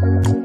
Bye.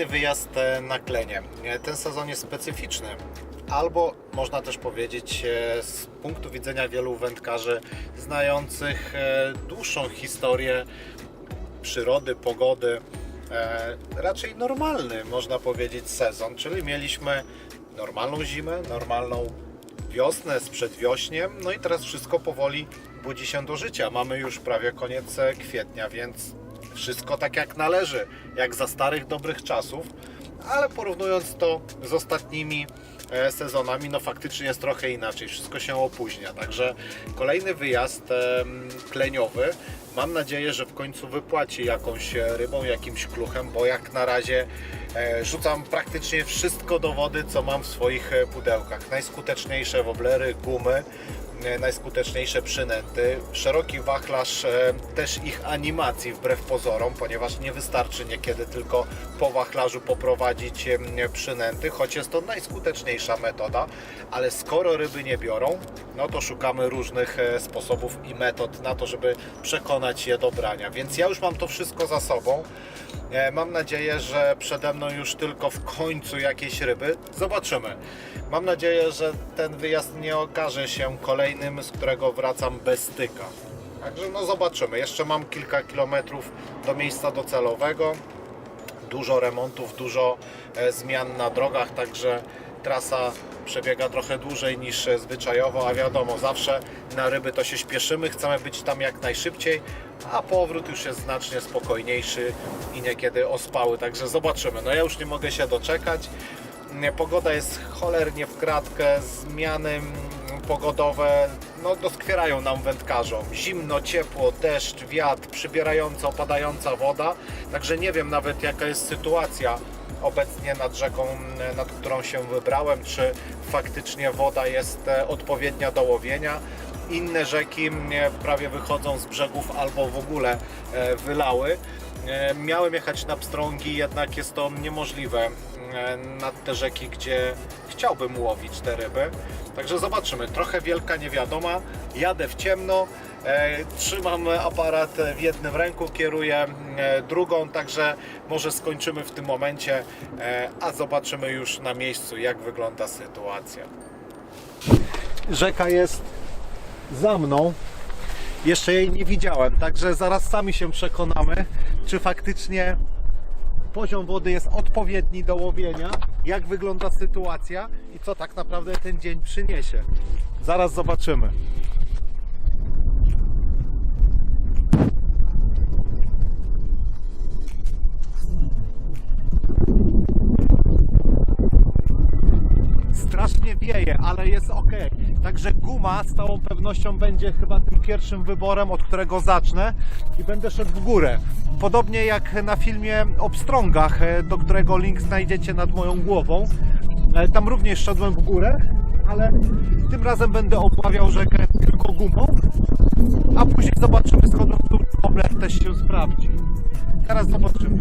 Kolejny wyjazd e, na klenie. E, Ten sezon jest specyficzny. Albo można też powiedzieć e, z punktu widzenia wielu wędkarzy znających dłuższą historię przyrody, pogody, raczej normalny można powiedzieć sezon, czyli mieliśmy normalną zimę, normalną wiosnę z przedwiośniem, no i teraz wszystko powoli budzi się do życia. Mamy już prawie koniec kwietnia, więc wszystko tak jak należy, jak za starych dobrych czasów, ale porównując to z ostatnimi e, sezonami, no faktycznie jest trochę inaczej, wszystko się opóźnia, także kolejny wyjazd kleniowy, mam nadzieję, że w końcu wypłaci jakąś rybą, jakimś kluchem, bo jak na razie e, rzucam praktycznie wszystko do wody, co mam w swoich e, pudełkach, najskuteczniejsze woblery, gumy, najskuteczniejsze przynęty, szeroki wachlarz e, też ich animacji wbrew pozorom, ponieważ nie wystarczy niekiedy tylko po wachlarzu poprowadzić em, przynęty, choć jest to najskuteczniejsza metoda, ale skoro ryby nie biorą, no to szukamy różnych e, sposobów i metod na to, żeby przekonać je do brania. Więc ja już mam to wszystko za sobą. E, Mam nadzieję, że przede mną już tylko w końcu jakieś ryby. Zobaczymy. Mam nadzieję, że ten wyjazd nie okaże się kolejnym, z którego wracam bez styka. Także no zobaczymy. Jeszcze mam kilka kilometrów do miejsca docelowego. Dużo remontów, dużo e, zmian na drogach, także trasa przebiega trochę dłużej niż e, zwyczajowo, a wiadomo, zawsze na ryby to się śpieszymy, chcemy być tam jak najszybciej, a powrót już jest znacznie spokojniejszy i niekiedy ospały, także zobaczymy. No ja już nie mogę się doczekać. Nie, Pogoda jest cholernie w kratkę, zmiany mm, pogodowe no, doskwierają nam wędkarzom. Zimno, ciepło, deszcz, wiatr, przybierająca, opadająca woda. Także nie wiem nawet jaka jest sytuacja obecnie nad rzeką, nad którą się wybrałem, czy faktycznie woda jest e, odpowiednia do łowienia. Inne rzeki prawie wychodzą z brzegów albo w ogóle e, wylały. E, Miałem jechać na pstrągi, jednak jest to niemożliwe nad te rzeki, gdzie chciałbym łowić te ryby. Także zobaczymy. Trochę wielka niewiadoma. Jadę w ciemno. E, trzymam aparat w jednym ręku, kieruję e, drugą, także może skończymy w tym momencie, e, a zobaczymy już na miejscu, jak wygląda sytuacja. Rzeka jest za mną. Jeszcze jej nie widziałem, także zaraz sami się przekonamy, czy faktycznie poziom wody jest odpowiedni do łowienia, jak wygląda sytuacja i co tak naprawdę ten dzień przyniesie. Zaraz zobaczymy. Ale jest ok. Także guma z całą pewnością będzie chyba tym pierwszym wyborem, od którego zacznę i będę szedł w górę. Podobnie jak na filmie o pstrągach, e, do którego link znajdziecie nad moją głową. E, Tam również szedłem w górę, ale tym razem będę opławiał rzekę tylko gumą, a później zobaczymy dół, czy obraz też się sprawdzi. Teraz zobaczymy.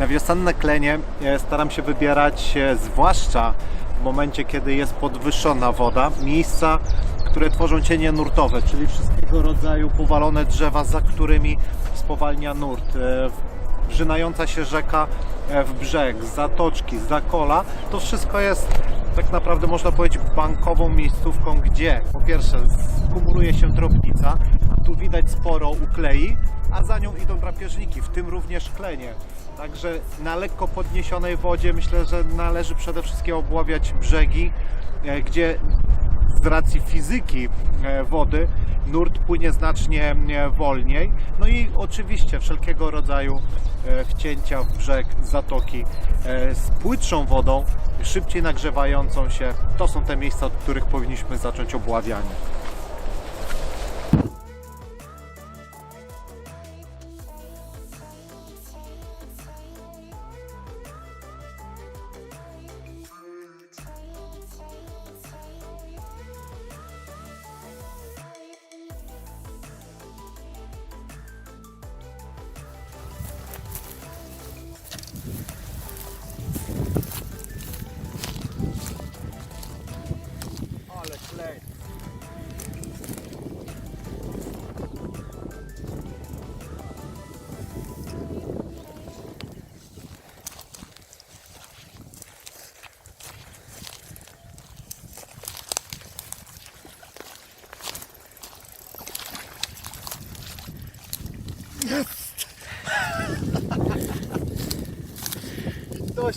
Na wiosenne klenie e, staram się wybierać, e, zwłaszcza w momencie, kiedy jest podwyższona woda, miejsca, które tworzą cienie nurtowe, czyli wszystkiego rodzaju powalone drzewa, za którymi spowalnia nurt. E, Wrzynająca się rzeka w brzeg, zatoczki, zakola, to wszystko jest tak naprawdę można powiedzieć bankową miejscówką, gdzie po pierwsze kumuluje się drobnica, a tu widać sporo uklei, a za nią idą drapieżniki, w tym również klenie. Także na lekko podniesionej wodzie myślę, że należy przede wszystkim obławiać brzegi, e, gdzie z racji fizyki e, wody nurt płynie znacznie e, wolniej. No i oczywiście wszelkiego rodzaju e, wcięcia w brzeg, zatoki e, z płytszą wodą, szybciej nagrzewającą się. To są te miejsca, od których powinniśmy zacząć obławianie.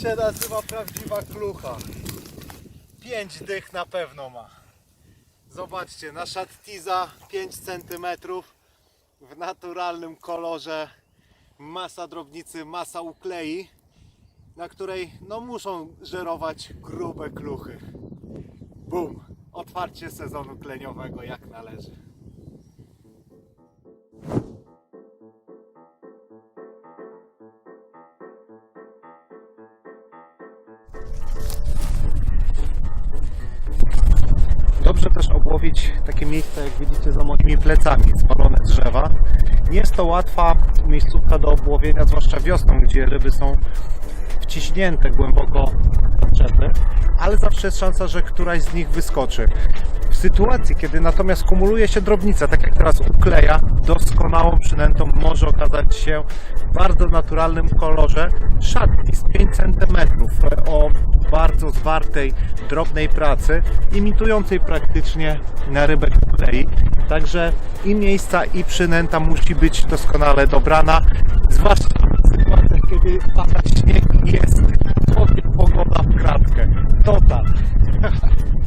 Się nazywa prawdziwa klucha. Pięć dych na pewno ma. Zobaczcie, nasza ttiza 5 cm w naturalnym kolorze. Masa drobnicy, masa uklei, na której no muszą żerować grube kluchy. Bum! Otwarcie sezonu kleniowego jak należy. Takie miejsca, jak widzicie za moimi plecami, spalone drzewa. Nie jest to łatwa miejscówka do obłowienia, zwłaszcza wiosną, gdzie ryby są wciśnięte głęboko w czepy, ale zawsze jest szansa, że któraś z nich wyskoczy. Sytuacji, kiedy natomiast kumuluje się drobnica, tak jak teraz ukleja, doskonałą przynętą może okazać się w bardzo naturalnym kolorze szatni z 5 cm o bardzo zwartej, drobnej pracy, imitującej praktycznie na rybę uklei. Także i miejsca, i przynęta musi być doskonale dobrana, zwłaszcza w sytuacjach, kiedy pada śnieg jest pogoda w kratkę. Total.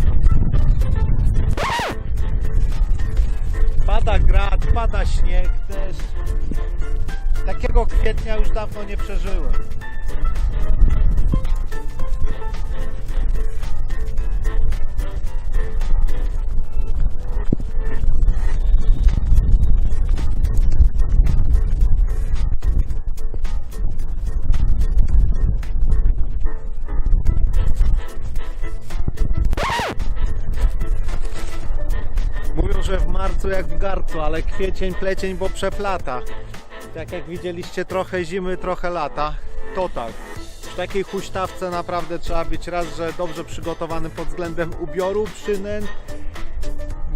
pada śnieg, deszcz. Takiego kwietnia już dawno nie przeżyłem. Mówią, że w marcu jak w garcu, ale kwiecień, plecień, bo przeplata. Tak jak widzieliście, trochę zimy, trochę lata. To tak. W takiej huśtawce naprawdę trzeba być raz, że dobrze przygotowany pod względem ubioru, przynęt,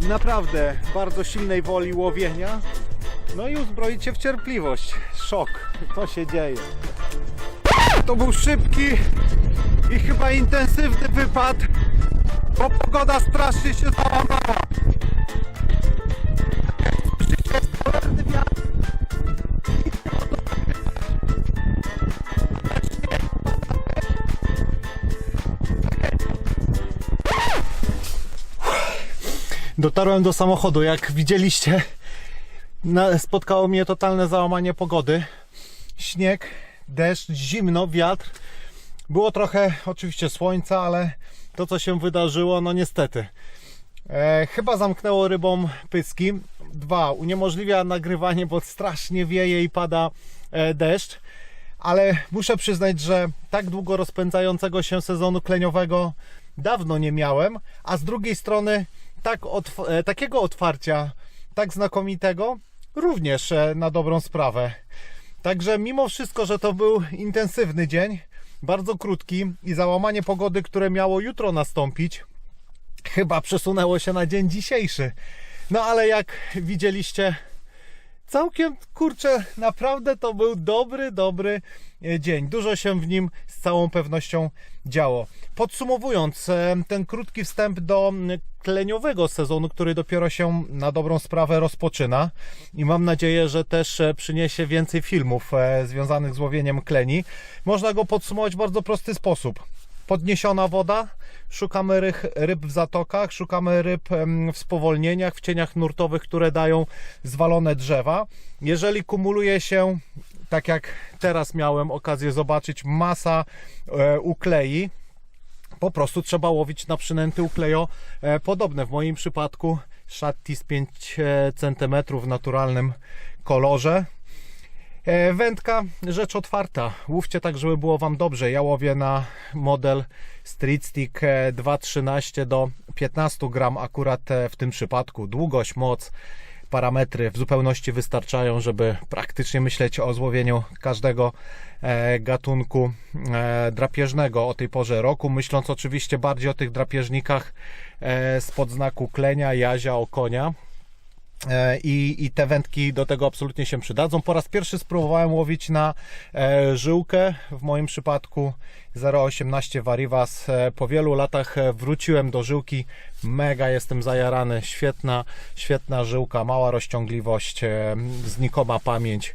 naprawdę bardzo silnej woli łowienia. No i uzbroić się w cierpliwość. Szok, to się dzieje. To był szybki i chyba intensywny wypad, bo pogoda strasznie się załamała. Dotarłem do samochodu. Jak widzieliście, spotkało mnie totalne załamanie pogody. Śnieg, deszcz, zimno, wiatr. Było trochę oczywiście słońca, ale to co się wydarzyło, no niestety. E, chyba zamknęło rybom pyski. Dwa, uniemożliwia nagrywanie, bo strasznie wieje i pada e, deszcz. Ale muszę przyznać, że tak długo rozpędzającego się sezonu kleniowego dawno nie miałem, a z drugiej strony tak otw- e, takiego otwarcia, tak znakomitego, również e, na dobrą sprawę. Także mimo wszystko, że to był intensywny dzień, bardzo krótki i załamanie pogody, które miało jutro nastąpić, chyba przesunęło się na dzień dzisiejszy. No ale jak widzieliście, całkiem kurczę, naprawdę to był dobry, dobry e, dzień. Dużo się w nim z całą pewnością działo. Podsumowując e, ten krótki wstęp do kleniowego sezonu, który dopiero się na dobrą sprawę rozpoczyna i mam nadzieję, że też e, przyniesie więcej filmów związanych z łowieniem kleni. Można go podsumować w bardzo prosty sposób. Podniesiona woda, szukamy rych, ryb w zatokach, szukamy ryb w spowolnieniach, w cieniach nurtowych, które dają zwalone drzewa. Jeżeli kumuluje się, tak jak teraz miałem okazję zobaczyć, masa e, uklei, po prostu trzeba łowić na przynęty uklejo e, podobne. W moim przypadku szatty z 5 cm w naturalnym kolorze. E, Wędka, rzecz otwarta. Łówcie tak, żeby było Wam dobrze. Ja łowię na model Street Stick e, 2,13 do 15 gram akurat e, w tym przypadku. Długość, moc, parametry w zupełności wystarczają, żeby praktycznie myśleć o złowieniu każdego e, gatunku e, drapieżnego o tej porze roku, myśląc oczywiście bardziej o tych drapieżnikach e, spod znaku klenia, jazia, okonia. E, I, I te wędki do tego absolutnie się przydadzą. Po raz pierwszy spróbowałem łowić na e, żyłkę. W moim przypadku 0,18 Varivas. E, po wielu latach wróciłem do żyłki. Mega jestem zajarany. Świetna, świetna żyłka, mała rozciągliwość, znikoma pamięć.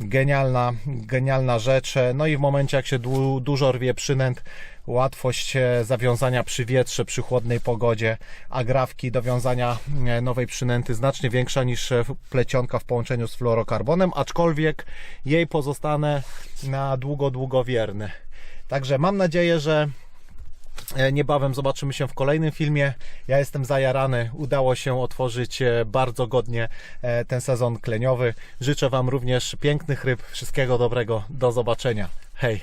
Genialna, genialna rzecz. No i w momencie, jak się du, dużo rwie przynęt, łatwość e, zawiązania przy wietrze, przy chłodnej pogodzie, agrawki do wiązania e, nowej przynęty znacznie większa niż e, plecionka w połączeniu z fluorokarbonem, aczkolwiek jej pozostanę na długo, długo wierny. Także mam nadzieję, że Niebawem zobaczymy się w kolejnym filmie. Ja jestem zajarany. Udało się otworzyć e, bardzo godnie e, ten sezon kleniowy. Życzę Wam również pięknych ryb. Wszystkiego dobrego. Do zobaczenia. Hej!